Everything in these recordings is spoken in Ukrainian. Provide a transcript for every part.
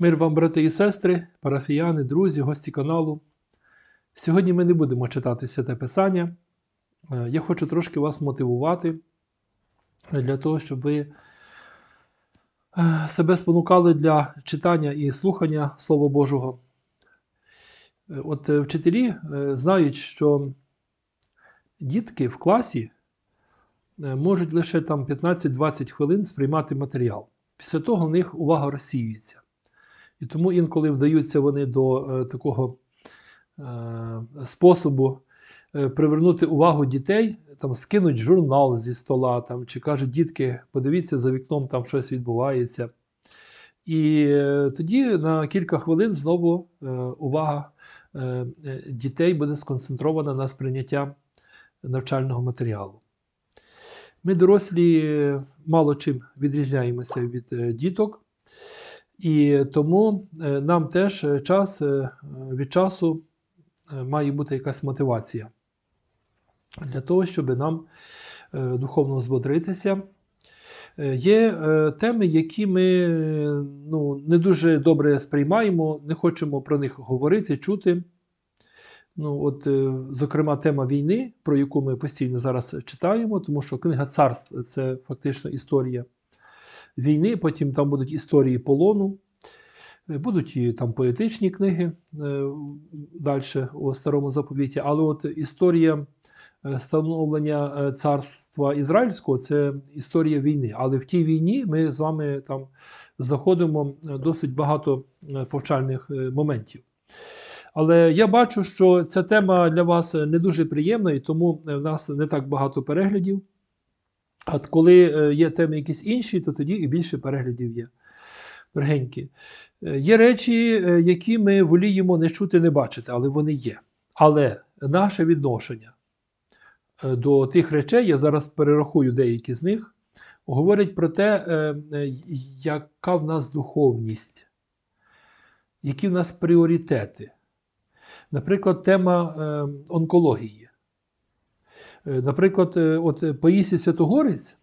Мир вам, брати і сестри, парафіяни, друзі, гості каналу. Сьогодні ми не будемо читати святе Писання. Е, Я хочу трошки вас мотивувати для того, щоб ви е, себе спонукали для читання і слухання Слова Божого. Е, От вчителі знають, що дітки в класі можуть лише там 15-20 хвилин сприймати матеріал. Після того в них увага розсіюється. І тому інколи вдаються вони до е, такого е, способу е, привернути увагу дітей, там скинуть журнал зі стола, там, чи кажуть, дітки, подивіться за вікном, там щось відбувається. І тоді на кілька хвилин знову увага дітей буде сконцентрована на сприйняття навчального матеріалу. Ми, дорослі, мало чим відрізняємося від діток. І тому е, нам теж е, час е, від часу має бути якась мотивація для того, щоб нам духовно збодритися. Є теми, які ми ну, не дуже добре сприймаємо, не хочемо про них говорити, чути. Ну, от, зокрема, тема війни, про яку ми постійно зараз читаємо, тому що книга царств це фактично історія війни, потім там будуть історії полону, е, будуть і там поетичні книги е, далі у старому заповіті, але от історія е, становлення царства ізраїльського це історія війни. Але в тій війні ми з вами там знаходимо досить багато повчальних моментів. Але я бачу, що ця тема для вас не дуже приємна, і тому в нас не так багато переглядів. А коли е, є теми якісь інші, то тоді і більше переглядів є. Дорогенькі, е, є речі, е, які ми воліємо не чути, не бачити, але вони є. Але наше відношення до тих речей, я зараз перерахую деякі з них, говорять про те, яка в нас духовність, які в нас пріоритети. Наприклад, тема онкології. Е, Наприклад, е, от Паїсій Святогорець,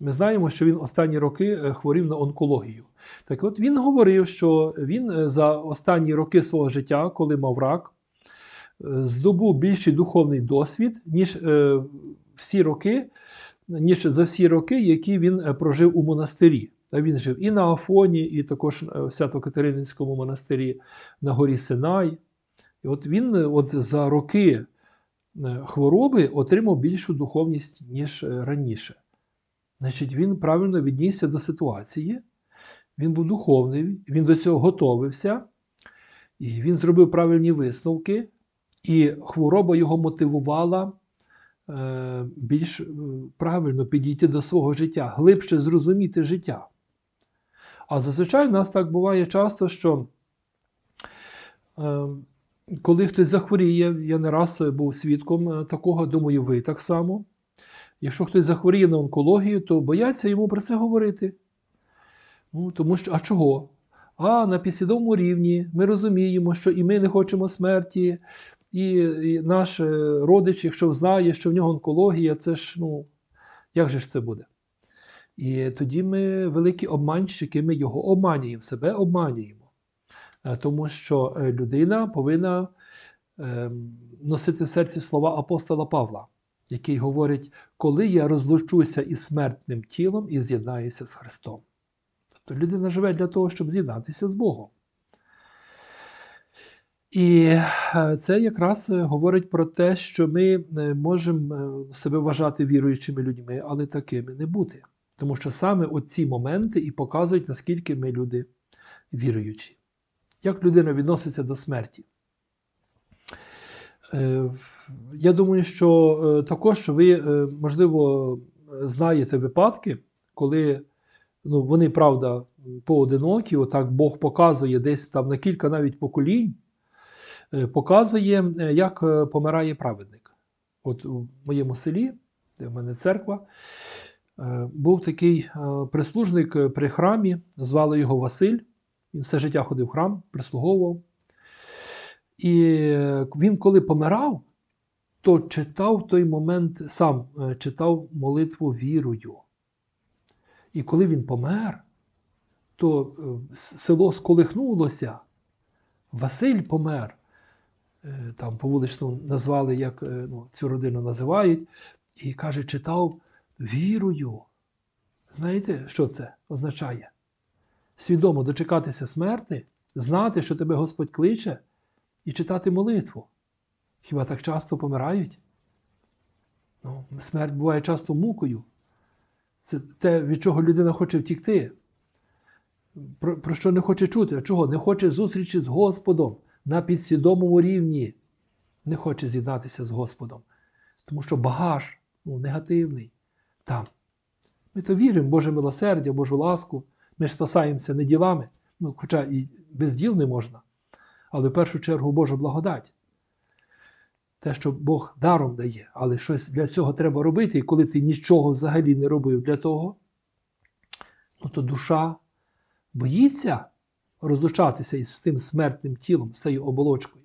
ми знаємо, що він останні роки е, хворів на онкологію. Так от він говорив, що він е, за останні роки свого життя, коли мав рак, е, здобув більший духовний досвід, ніж е, всі роки, ніж за всі роки, які він е, прожив у монастирі. Він жив і на Афоні, і також е, в Свято-Катерининському монастирі на горі Синай. І от він е, от за роки е, хвороби отримав більшу духовність, ніж е, раніше. Значить, він правильно віднісся до ситуації, він був духовний, він до цього готовився, і він зробив правильні висновки, і хвороба його мотивувала е, більш е, правильно підійти до свого життя, глибше зрозуміти життя. А зазвичай в нас так буває часто, що е, коли хтось захворіє, я не раз був свідком е, такого, думаю, ви так само. Якщо хтось захворіє на онкологію, то бояться йому про це говорити. Ну, тому що, а чого? А на підсвідомому рівні ми розуміємо, що і ми не хочемо смерті, і, і наш е, родич, якщо знає, що в нього онкологія, це ж, ну, як же ж це буде? І тоді ми великі обманщики, ми його обманюємо, себе обманюємо. Е, Тому що е, людина повинна е, носити в серці слова апостола Павла, який говорить, коли я розлучуся із смертним тілом і з'єднаюся з Христом. Тобто людина живе для того, щоб з'єднатися з Богом. І це якраз говорить про те, що ми можемо себе вважати віруючими людьми, але такими не бути. Тому що саме оці моменти і показують, наскільки ми люди віруючі. Як людина відноситься до смерті? Е, Я думаю, що е, також ви, е, можливо, знаєте випадки, коли ну, вони, правда, поодинокі, отак Бог показує десь там на кілька навіть поколінь, показує, як помирає праведник. От у моєму селі, де в мене церква, був такий прислужник при храмі, звали його Василь. Він все життя ходив в храм, прислуговував. І е, він, коли помирав, то читав в той момент сам е, читав молитву вірою. І коли він помер, то е, село сколихнулося, Василь помер. Там по вуличному назвали, як ну, цю родину називають, і каже, читав вірою. Знаєте, що це означає? Свідомо дочекатися смерти, знати, що тебе Господь кличе, і читати молитву. Хіба так часто помирають? Ну, смерть буває часто мукою. Це те, від чого людина хоче втікти. Про, про що не хоче чути? А чого? Не хоче зустрічі з Господом на підсвідомому рівні. Не хоче з'єднатися з Господом. Тому що багаж ну, негативний там. Ми то віримо в Боже милосердя, Божу ласку. Ми ж спасаємося не ділами, ну, хоча і без діл не можна. Але в першу чергу Божа благодать. Те, що Бог даром дає, але щось для цього треба робити, і коли ти нічого взагалі не робив для того, ну, то душа боїться розлучатися із тим смертним тілом, з цією оболочкою.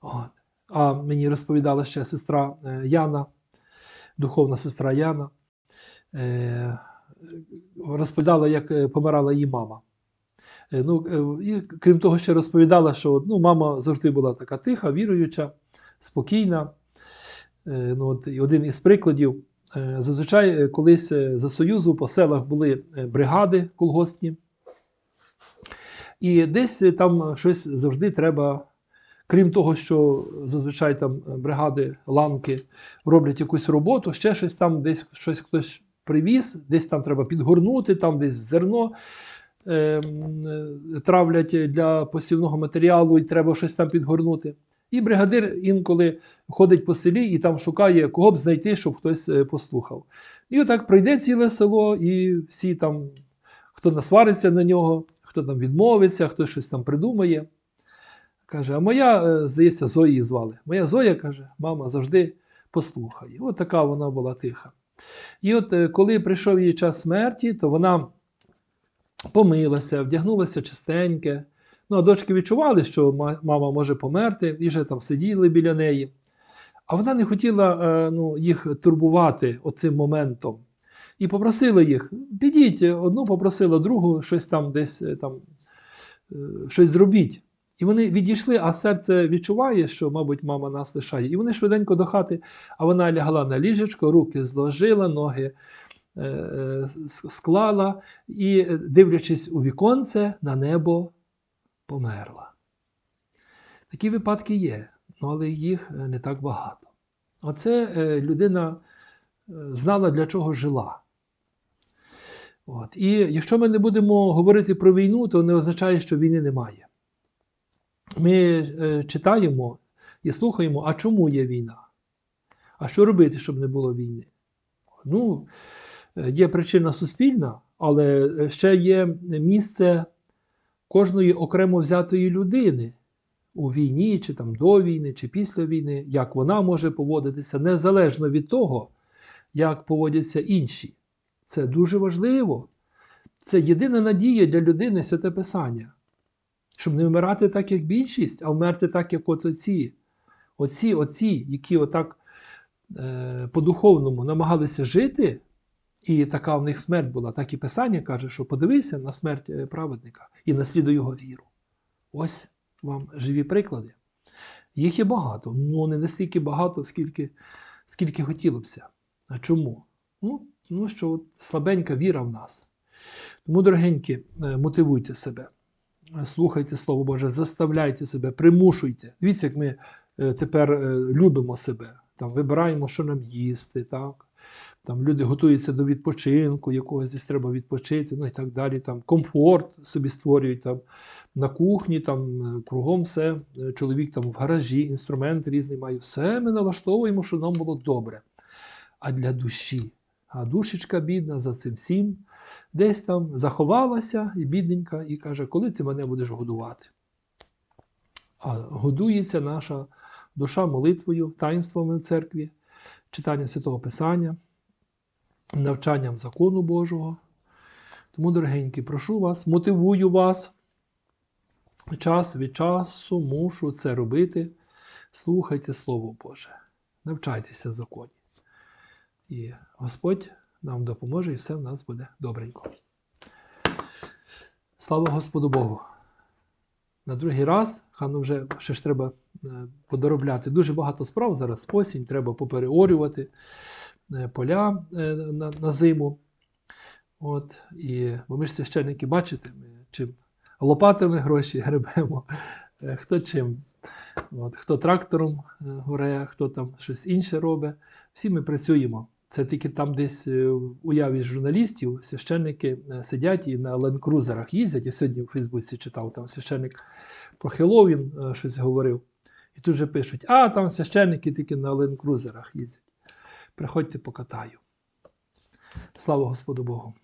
От. А мені розповідала ще сестра е, Яна, духовна сестра Яна, е, розповідала, як е, помирала її мама. Е, Ну, е, і крім того, ще розповідала, що ну, мама завжди була така тиха, віруюча, спокійна. Ну, от, і один із прикладів. Зазвичай колись за Союзу по селах були бригади колгоспні. І десь там щось завжди треба, крім того, що зазвичай там бригади, ланки роблять якусь роботу, ще щось там, десь щось хтось привіз, десь там треба підгорнути, там десь зерно е, е, травлять для посівного матеріалу, і треба щось там підгорнути. І бригадир інколи ходить по селі і там шукає, кого б знайти, щоб хтось е, послухав. І отак пройде ціле село, і всі там, хто насвариться на нього, хто там відмовиться, хто щось там придумає. Каже, а моя, е, здається, Зої звали. Моя Зоя каже, мама завжди послухає. От така вона була тиха. І от е, коли прийшов її час смерті, то вона помилася, вдягнулася чистеньке. Ну, а дочки відчували, що мама може померти, і вже там сиділи біля неї. А вона не хотіла е, ну, їх турбувати оцим моментом. І попросила їх: підіть, одну попросила, другу щось там десь е, там, щось зробіть. І вони відійшли, а серце відчуває, що, мабуть, мама нас лишає. І вони швиденько до хати, а вона лягла на ліжечко, руки зложила, ноги е, е, склала і, дивлячись у віконце, на небо померла. Такі випадки є, але їх е, не так багато. Оце людина знала, для чого жила. От. І якщо ми не будемо говорити про війну, то не означає, що війни немає. Ми е, читаємо і слухаємо, а чому є війна? А що робити, щоб не було війни? Ну, е, є причина суспільна, але е, ще є місце кожної окремо взятої людини у війні, чи там до війни, чи після війни, як вона може поводитися, незалежно від того, як поводяться інші. Це дуже важливо. Це єдина надія для людини святе Писання. Щоб не вмирати так, як більшість, а вмерти так, як от оці. Оці, оці, які отак е, по-духовному намагалися жити, і така в них смерть була, так і Писання каже, що подивися на смерть е, праведника і наслідуй його віру. Ось вам живі приклади. Їх є багато, ну не настільки багато, скільки, скільки хотілося. А чому? Ну, тому що от слабенька віра в нас. Тому, дорогенькі, е, мотивуйте себе, слухайте Слово Боже, заставляйте себе, примушуйте. Дивіться, як ми е, тепер е, любимо себе, там, вибираємо, що нам їсти. так? Там люди готуються до відпочинку, якогось десь треба відпочити, ну і так далі. Там комфорт собі створюють там на кухні, там е, кругом все. Чоловік там в гаражі, інструмент різний має. Все ми налаштовуємо, щоб нам було добре. А для душі. А душечка бідна за цим всім десь там заховалася і бідненька, і каже, коли ти мене будеш годувати? А годується наша душа молитвою, таїнствами в церкві, читанням Святого Писання, навчанням закону Божого. Тому, дорогенькі, прошу вас, мотивую вас. Час від часу мушу це робити. Слухайте Слово Боже, навчайтеся законі. І Господь нам допоможе, і все в нас буде добренько. Слава Господу Богу. На другий раз, хану вже ще ж треба е, подоробляти. Дуже багато справ зараз осінь, треба попереорювати е, поля е, на, на зиму. От, і, бо ми ж священники бачите, ми чим лопатами гроші гребемо, хто чим. От, хто трактором горе, хто там щось інше робить. Всі ми працюємо. Це тільки там десь е, в уяві журналістів священники е, сидять і на ленд-крузерах їздять. Я сьогодні в Фейсбуці читав, там священник про Хеллоуін е, щось говорив. І тут же пишуть: а там священники тільки на ленд-крузерах їздять. Приходьте покатаю. Слава Господу Богу.